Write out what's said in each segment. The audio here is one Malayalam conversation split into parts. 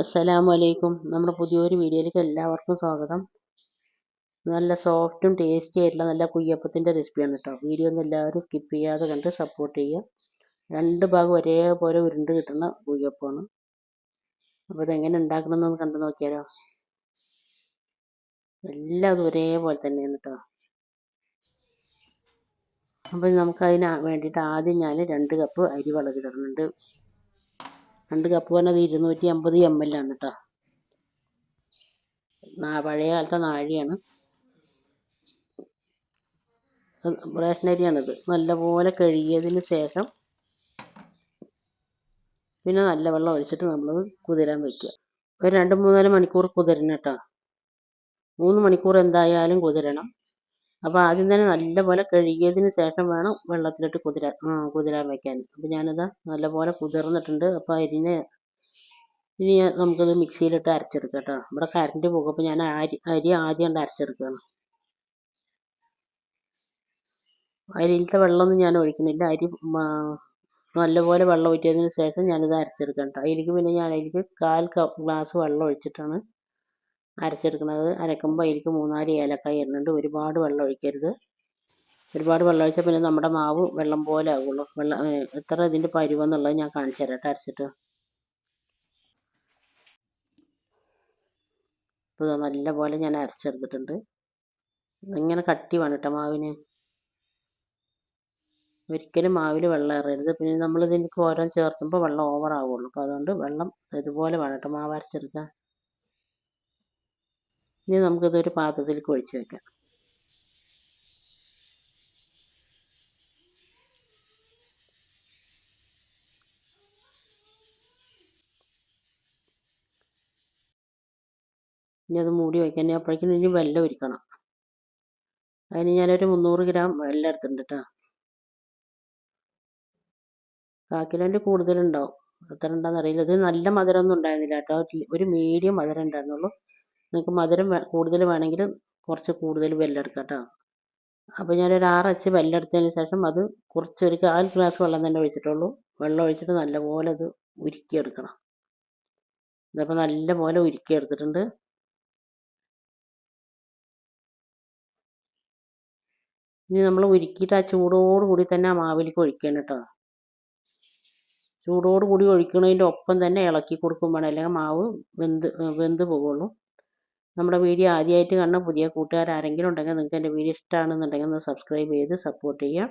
അസ്സലാമു അലൈക്കും. നമ്മുടെ പുതിയൊരു വീഡിയോയിലേക്ക് എല്ലാവർക്കും സ്വാഗതം. നല്ല സോഫ്റ്റും ടേസ്റ്റി ആയിട്ടുള്ള നല്ല കുയ്യപ്പത്തിന്റെ റെസിപ്പിയാണ് കേട്ടോ. വീഡിയോ ഒന്നും എല്ലാവരും സ്കിപ്പ് ചെയ്യാതെ കണ്ട് സപ്പോർട്ട് ചെയ്യുക. രണ്ട് ഭാഗം ഒരേപോലെ ഉരുണ്ട് കിട്ടുന്ന കുയ്യപ്പമാണ്. അപ്പോൾ ഇതെങ്ങനെ ഉണ്ടാക്കണമെന്ന് കണ്ടു നോക്കിയാലോ? എല്ലാം അത് ഒരേപോലെ തന്നെയാണ് കേട്ടോ. അപ്പോൾ നമുക്ക് അതിന് വേണ്ടിയിട്ട് ആദ്യം ഞാൻ രണ്ട് കപ്പ് അരി വെള്ളത്തിലിടുന്നുണ്ട് രണ്ട് കപ്പ് പറഞ്ഞത് ഇരുന്നൂറ്റി അമ്പത് എം എൽ ആണ് കേട്ടോ പഴയ കാലത്തെ നാഴിയാണ്. റേഷൻ അരിയാണിത് നല്ലപോലെ കഴുകിയതിന് ശേഷം പിന്നെ നല്ല വെള്ളം ഒഴിച്ചിട്ട് നമ്മളത് കുതിരാൻ വെക്കുക. ഒരു രണ്ട് മൂന്നാൽ മണിക്കൂർ കുതിരണം കേട്ടോ മൂന്ന് മണിക്കൂർ എന്തായാലും കുതിരണം. അപ്പോൾ ആദ്യം തന്നെ നല്ലപോലെ കഴുകിയതിന് ശേഷം വേണം വെള്ളത്തിലിട്ട് കുതിരാൻ കുതിരാൻ വെക്കാൻ. അപ്പോൾ ഞാനിത് നല്ലപോലെ കുതിർന്നിട്ടുണ്ട്. അപ്പോൾ അരിഞ്ഞ ഇനി നമുക്കത് മിക്സിയിലിട്ട് അരച്ചെടുക്കാം കേട്ടോ. ഇവിടെ കറണ്ട് പോകും. അപ്പോൾ ഞാൻ അരി അരി ആദ്യം കൊണ്ട് അരച്ചെടുക്കുകയാണ്. അരിയിലത്തെ വെള്ളമൊന്നും ഞാൻ ഒഴിക്കുന്നില്ല. അരി നല്ലപോലെ വെള്ളം ഊറ്റിയതിന് ശേഷം ഞാനിത് അരച്ചെടുക്കാം കേട്ടോ. അതിലേക്ക് പിന്നെ ഞാൻ അതിലേക്ക് കാൽ ഗ്ലാസ് വെള്ളം ഒഴിച്ചിട്ടാണ് അരച്ചെടുക്കുന്നത്. അരക്കുമ്പോൾ അതിലേക്ക് മൂന്നാൽ ഏലക്കായ ഇടുന്നുണ്ട് ഒരുപാട് വെള്ളം ഒഴിക്കരുത്. ഒരുപാട് വെള്ളം ഒഴിച്ചാൽ പിന്നെ നമ്മുടെ മാവ് വെള്ളം പോലെ ആകുള്ളൂ വെള്ളം എത്ര ഇതിന്റെ പരുവെന്നുള്ളത് ഞാൻ കാണിച്ചു തരാം അരച്ചിട്ട്. ഇപ്പോൾ നല്ല പോലെ ഞാൻ അരച്ചെടുത്തിട്ടുണ്ട്. ഇങ്ങനെ കട്ടി വേണം കേട്ടോ മാവിന്. ഒരിക്കലും മാവിൽ വെള്ളം ഇറയരുത്. പിന്നെ നമ്മൾ ഇതിലേക്ക് ഓരോ ചേർത്തുമ്പോൾ വെള്ളം ഓവർ ആവുള്ളൂ. അപ്പോൾ അതുകൊണ്ട് വെള്ളം ഇതുപോലെ വേണം കേട്ടോ മാവ് അരച്ചെടുക്കാൻ. ഇനി നമുക്കിതൊരു പാത്രത്തിലേക്ക് ഒഴിച്ച് വെക്കാം. ഇനി അത് മൂടി വയ്ക്കാൻ അപ്പോഴേക്കും ഇനി വെല്ലം ഒരുക്കണം. അതിന് ഞാനൊരു മുന്നൂറ് ഗ്രാം വെല്ലം എടുത്തിട്ടുണ്ട് കേട്ടോ കാക്കിലോന്റെ കൂടുതലുണ്ടാവും. എത്ര ഉണ്ടെന്ന് അറിയില്ല. ഇത് നല്ല മധുരമൊന്നും ഉണ്ടായിരുന്നില്ല കേട്ടോ ഒരു മീഡിയം മധുരം ഉണ്ടായിരുന്നുള്ളൂ. നിങ്ങൾക്ക് മധുരം കൂടുതൽ വേണമെങ്കിൽ കുറച്ച് കൂടുതൽ വെല്ലെടുക്കാം കേട്ടോ അപ്പോൾ ഞാനൊരു ആറച്ച് വെല്ലെടുത്തതിന് ശേഷം അത് കുറച്ച് ഒരു കാൽ ഗ്ലാസ് വെള്ളം തന്നെ ഒഴിച്ചിട്ടുള്ളൂ. വെള്ളം ഒഴിച്ചിട്ട് നല്ലപോലെ അത് ഉരുക്കിയെടുക്കണം. ഇതപ്പോൾ നല്ലപോലെ ഉരുക്കിയെടുത്തിട്ടുണ്ട്. ഇനി നമ്മൾ ഉരുക്കിയിട്ട് ആ ചൂടോടുകൂടി തന്നെ ആ മാവിലേക്ക് ഒഴിക്കണം കേട്ടോ. ചൂടോടുകൂടി ഒഴിക്കണതിന്റെ ഒപ്പം തന്നെ ഇളക്കി കൊടുക്കും അല്ലെങ്കിൽ മാവ് വെന്ത് വെന്ത് പോകുള്ളൂ. നമ്മുടെ വീഡിയോ ആദ്യമായിട്ട് കാണുന്ന പുതിയ കൂട്ടുകാർ ആരെങ്കിലും ഉണ്ടെങ്കിൽ നിങ്ങൾക്ക് എന്റെ വീഡിയോ ഇഷ്ടമാണെന്നുണ്ടെങ്കിൽ ഒന്ന് സബ്സ്ക്രൈബ് ചെയ്ത് സപ്പോർട്ട് ചെയ്യുക.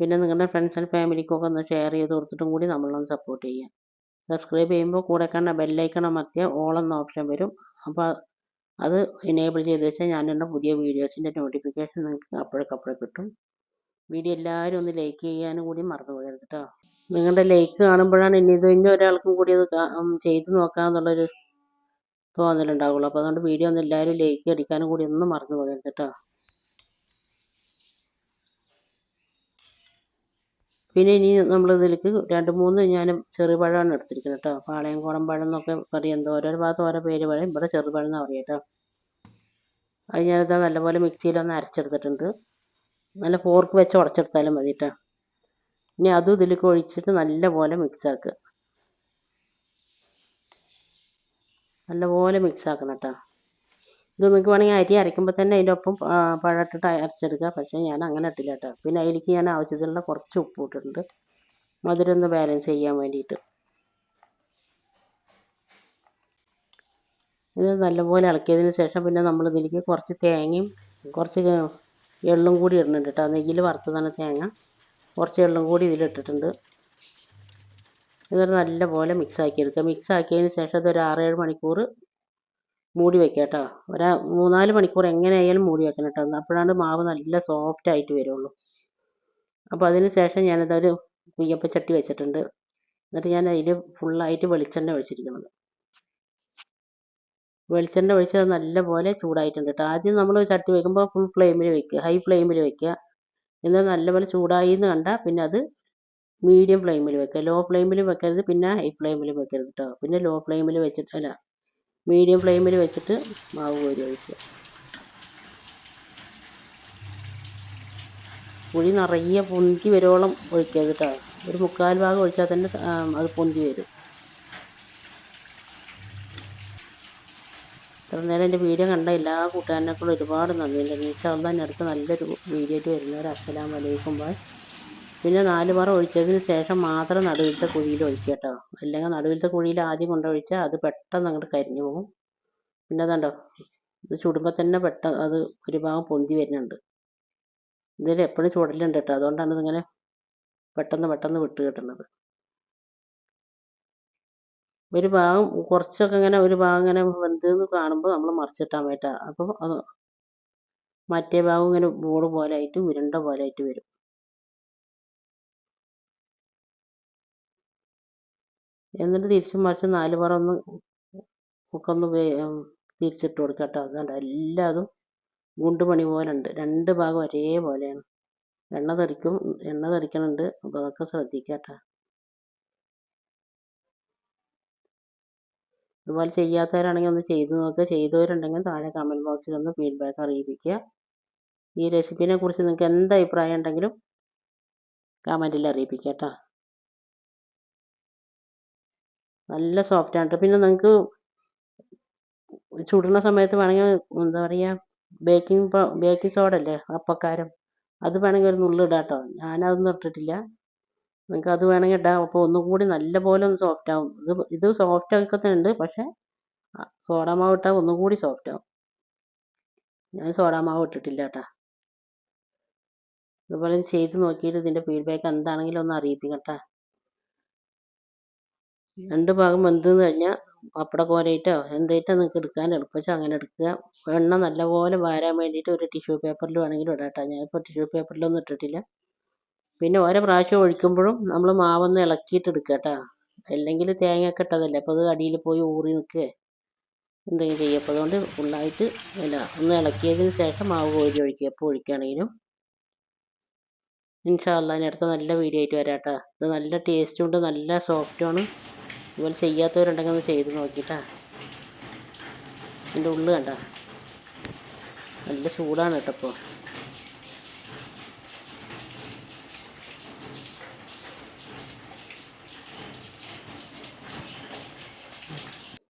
പിന്നെ നിങ്ങളുടെ ഫ്രണ്ട്സ് ആൻഡ് ഫാമിലിക്കൊക്കെ ഒന്ന് ഷെയർ ചെയ്ത് കൊടുത്തിട്ടും കൂടി നമ്മളൊന്ന് സപ്പോർട്ട് ചെയ്യുക. സബ്സ്ക്രൈബ് ചെയ്യുമ്പോൾ കൂടെ കാണുന്ന ബെല്ലൈക്കൺ അമർത്തിയ ഓൾ എന്ന ഓപ്ഷൻ വരും. അപ്പോൾ അത് എനേബിൾ ചെയ്ത് വെച്ചാൽ ഞാൻ എന്റെ പുതിയ വീഡിയോസിന്റെ നോട്ടിഫിക്കേഷൻ നിങ്ങൾക്ക് അപ്പോഴേക്കപ്പോഴേ കിട്ടും. വീഡിയോ എല്ലാവരും ഒന്ന് ലൈക്ക് ചെയ്യാനും കൂടി മറന്നു പോകരുത് കേട്ടോ നിങ്ങളുടെ ലൈക്ക് കാണുമ്പോഴാണ് ഇനി ഇത് ഇനി ഒരാൾക്കും കൂടി അത് ചെയ്തു നോക്കാമെന്നുള്ളൊരു തോന്നലുണ്ടാവുള്ളൂ. അപ്പോൾ അതുകൊണ്ട് വീഡിയോ ഒന്ന് എല്ലാവരും ലൈക്ക് അടിക്കാനും കൂടി ഒന്നും മറന്നു പോകരുത് കേട്ടോ പിന്നെ ഇനി നമ്മൾ ഇതിലേക്ക് രണ്ട് മൂന്ന് ഞാൻ ചെറുപഴമാണ് എടുത്തിരിക്കുന്നത് കേട്ടോ പാളയം കോടം പഴം എന്നൊക്കെ പറയും. എന്തോ ഓരോ ഭാഗത്ത് ഓരോ പേര് പറയും. ഇവിടെ ചെറുപഴം എന്നാണ് പറയും കേട്ടോ അത് ഞാനിത് നല്ലപോലെ മിക്സിയിലൊന്ന് അരച്ചെടുത്തിട്ടുണ്ട്. നല്ല ഫോർക്ക് വെച്ച് ഉടച്ചെടുത്താലും മതി കേട്ടോ ഇനി അതും ഇതിലേക്ക് ഒഴിച്ചിട്ട് നല്ലപോലെ മിക്സ് ആക്കുക. നല്ലപോലെ മിക്സ് ആക്കണം കേട്ടോ ഇത് നിങ്ങൾക്ക് വേണമെങ്കിൽ അരി അരയ്ക്കുമ്പോൾ തന്നെ അതിന്റെ ഒപ്പം പഴട്ടിട്ട് അരച്ചെടുക്കുക പക്ഷേ ഞാൻ അങ്ങനെ ഇട്ടില്ല കേട്ടോ പിന്നെ അതിലേക്ക് ഞാൻ ആവശ്യത്തിനുള്ള കുറച്ച് ഉപ്പ് ഇട്ടിട്ടുണ്ട് മധുരം ഒന്ന് ബാലൻസ് ചെയ്യാൻ വേണ്ടിയിട്ട് ഇത് നല്ലപോലെ ഇളക്കിയതിന് ശേഷം പിന്നെ നമ്മൾ ഇതിലേക്ക് കുറച്ച് തേങ്ങയും കുറച്ച് എള്ളും കൂടി ഇടുന്നുണ്ട് കേട്ടോ നെയ്യിൽ വറുത്തതാണ് തേങ്ങ. കുറച്ച് എള്ളും കൂടി ഇതിലിട്ടിട്ടുണ്ട്. എന്നിട്ട് നല്ലപോലെ മിക്സ് ആക്കി എടുക്കുക മിക്സ് ആക്കിയതിന് ശേഷം ഇതൊരു ആറേഴ് മണിക്കൂർ മൂടി വെക്കുക കേട്ടോ. ഒരു മൂന്നാൽ മണിക്കൂർ എങ്ങനെയായാലും മൂടി വെക്കണം കേട്ടോ. അപ്പോഴാണ് മാവ് നല്ല സോഫ്റ്റ് ആയിട്ട് വരുള്ളൂ. അപ്പോൾ അതിന് ശേഷം ഞാനിതൊരു കുയ്യപ്പച്ചട്ടി വെച്ചിട്ടുണ്ട്. എന്നിട്ട് ഞാൻ അതിൽ ഫുള്ളായിട്ട് വെളിച്ചെണ്ണ ഒഴിച്ചിരിക്കുന്നത്. വെളിച്ചെണ്ണ ഒഴിച്ചത് നല്ലപോലെ ചൂടായിട്ടുണ്ട് കേട്ടോ. ആദ്യം നമ്മൾ ചട്ടി വെക്കുമ്പോൾ ഫുൾ ഫ്ലെയിമിൽ വെക്കുക. ഹൈ ഫ്ലെയിമിൽ വെക്കുക. എന്നാൽ നല്ലപോലെ ചൂടായി എന്ന് കണ്ടാൽ പിന്നെ അത് മീഡിയം ഫ്ലെയിമിൽ വെക്കുക ലോ ഫ്ലെയിമിൽ വെക്കരുത് പിന്നെ ഹൈ ഫ്ലെയിമിൽ വെക്കരുത് കേട്ടോ പിന്നെ ലോ ഫ്ലെയിമിൽ വെച്ചിട്ട് അല്ല മീഡിയം ഫ്ലെയിമിൽ വെച്ചിട്ട് മാവ് കോരി ഒഴിക്കുക. പുളി നിറയെ പൊന്തി വരുവോളം ഒഴിക്കരുത് കേട്ടോ ഒരു മുക്കാൽ ഭാഗം ഒഴിച്ചാൽ തന്നെ അത് പൊന്തി വരും. ഇത്ര നേരം എന്റെ വീഡിയോ കണ്ട എല്ലാ കൂട്ടുകാരനെക്കൂടെ ഒരുപാട് നന്ദിയുണ്ട്. ഇൻഷാല്ല ഞാൻ അടുത്ത നല്ലൊരു വീഡിയോ ആയിട്ട് വരുന്നവർ അസ്സലാം വലൈക്കും ബായ് പിന്നെ നാല് പറ ഒഴിച്ചതിന് ശേഷം മാത്രം നടുവിലത്തെ കുഴിയിൽ ഒഴിക്കുക കേട്ടോ അല്ലെങ്കിൽ നടുവിലത്തെ കുഴിയിൽ ആദ്യം കൊണ്ടൊഴിച്ചാൽ അത് പെട്ടെന്ന് അങ്ങോട്ട് കരിഞ്ഞു പോകും. പിന്നെ അതുണ്ടോ ഇത് ചുടുമ്പോൾ തന്നെ പെട്ടെന്ന് അത് ഒരു ഭാഗം പൊന്തി വരുന്നുണ്ട്. ഇതിൽ എപ്പോഴും ചുടലുണ്ട് കേട്ടോ അതുകൊണ്ടാണ് ഇതിങ്ങനെ പെട്ടെന്ന് പെട്ടെന്ന് വിട്ട് കിട്ടുന്നത്. ഒരു ഭാഗം കുറച്ചൊക്കെ ഇങ്ങനെ ഒരു ഭാഗം ഇങ്ങനെ വെന്തെന്ന് കാണുമ്പോൾ നമ്മൾ മറിച്ചിട്ടാൻ പറ്റുക അപ്പോൾ അത് മറ്റേ ഭാഗം ഇങ്ങനെ ബോൾ പോലെ ആയിട്ട് ഉരുണ്ട പോലെ ആയിട്ട് വരും. എന്നിട്ട് തിരിച്ചും മറിച്ച് നാല് പറ ഒന്ന് ഒക്കൊന്ന് തിരിച്ചിട്ട് കൊടുക്കട്ടോ കേട്ടോ. അതുകൊണ്ട് എല്ലാതും ഗുണ്ടുമണി പോലെ ഉണ്ട് രണ്ട് ഭാഗം ഒരേപോലെയാണ്. എണ്ണ തെറിക്കും എണ്ണ തെറിക്കണുണ്ട്. അപ്പോൾ അതൊക്കെ ശ്രദ്ധിക്കുക കേട്ടോ. ഇതുപോലെ ചെയ്യാത്തവരാണെങ്കിൽ ഒന്ന് ചെയ്ത് നോക്കുക ചെയ്തവരുണ്ടെങ്കിൽ താഴെ കമന്റ് ബോക്സിൽ ഒന്ന് ഫീഡ്ബാക്ക് അറിയിപ്പിക്കുക. ഈ റെസിപ്പിനെ കുറിച്ച് നിങ്ങൾക്ക് എന്ത് അഭിപ്രായം ഉണ്ടെങ്കിലും കമന്റിൽ അറിയിപ്പിക്കുക കേട്ടോ. നല്ല സോഫ്റ്റ് ആണ് പിന്നെ നിങ്ങൾക്ക് ചുടുന്ന സമയത്ത് വേണമെങ്കിൽ എന്താ പറയുക ബേക്കിംഗ് ബേക്കിംഗ് സോഡ അല്ലേ അപ്പക്കാരം. അത് വേണമെങ്കിൽ ഒരു നുള്ളു ഇടാം കേട്ടോ ഞാനതൊന്നും ഇട്ടിട്ടില്ല. നിങ്ങൾക്ക് അത് വേണമെങ്കിൽ ഇടാം. അപ്പോൾ ഒന്നുകൂടി നല്ല പോലെ ഒന്ന് സോഫ്റ്റ് ആവും. ഇത് ഇത് സോഫ്റ്റ് ആക്കത്തുണ്ട് പക്ഷേ സോഡ ഇട്ടാൽ ഒന്നുകൂടി സോഫ്റ്റ് ആവും. ഞാൻ സോഡ മാവ് ഇട്ടിട്ടില്ല കേട്ടോ അതുപോലെ ചെയ്ത് നോക്കിയിട്ട് ഇതിന്റെ ഫീഡ്ബാക്ക് എന്താണെങ്കിലും ഒന്ന് അറിയിപ്പിക്കട്ടെ. കേട്ടോ രണ്ട് ഭാഗം വെന്തെന്ന് കഴിഞ്ഞാൽ പപ്പട കോരയിട്ടോ എന്തേറ്റോ നിങ്ങൾക്ക് എടുക്കാൻ എളുപ്പിച്ചാൽ അങ്ങനെ എടുക്കുക. എണ്ണ നല്ലപോലെ വാരാൻ വേണ്ടിയിട്ട് ഒരു ടിഷ്യൂ പേപ്പറിൽ വേണമെങ്കിലും ഇടാട്ടോ ഞാനിപ്പോൾ ടിഷ്യൂ പേപ്പറിലൊന്നും ഇട്ടിട്ടില്ല. പിന്നെ ഓരോ പ്രാവശ്യം ഒഴിക്കുമ്പോഴും നമ്മൾ മാവൊന്ന് ഇളക്കിയിട്ട് എടുക്കുക കേട്ടോ. അല്ലെങ്കിൽ തേങ്ങയൊക്കെ ഇട്ടതല്ലേ. അപ്പോൾ അത് അടിയിൽ പോയി ഊറി നിൽക്കുക എന്തെങ്കിലും ചെയ്യുക. അപ്പോൾ അതുകൊണ്ട് ഫുള്ളായിട്ട് അല്ല ഒന്ന് ഇളക്കിയതിന് ശേഷം മാവ് കോരി ഒഴിക്കുക. എപ്പോൾ ഒഴിക്കുകയാണെങ്കിലും. ഇൻഷാല്ല ഇനി അടുത്ത നല്ല വീഡിയോ ആയിട്ട് വരാം കേട്ടോ. ഇത് നല്ല ടേസ്റ്റും ഉണ്ട്. നല്ല സോഫ്റ്റുമാണ് ഇതുപോലെ ചെയ്യാത്തവരുണ്ടെങ്കിൽ ഒന്ന് ചെയ്ത് നോക്കിട്ടാ. എന്റെ ഉള്ളു കണ്ട. നല്ല ചൂടാണ് കേട്ടോ ഇപ്പോൾ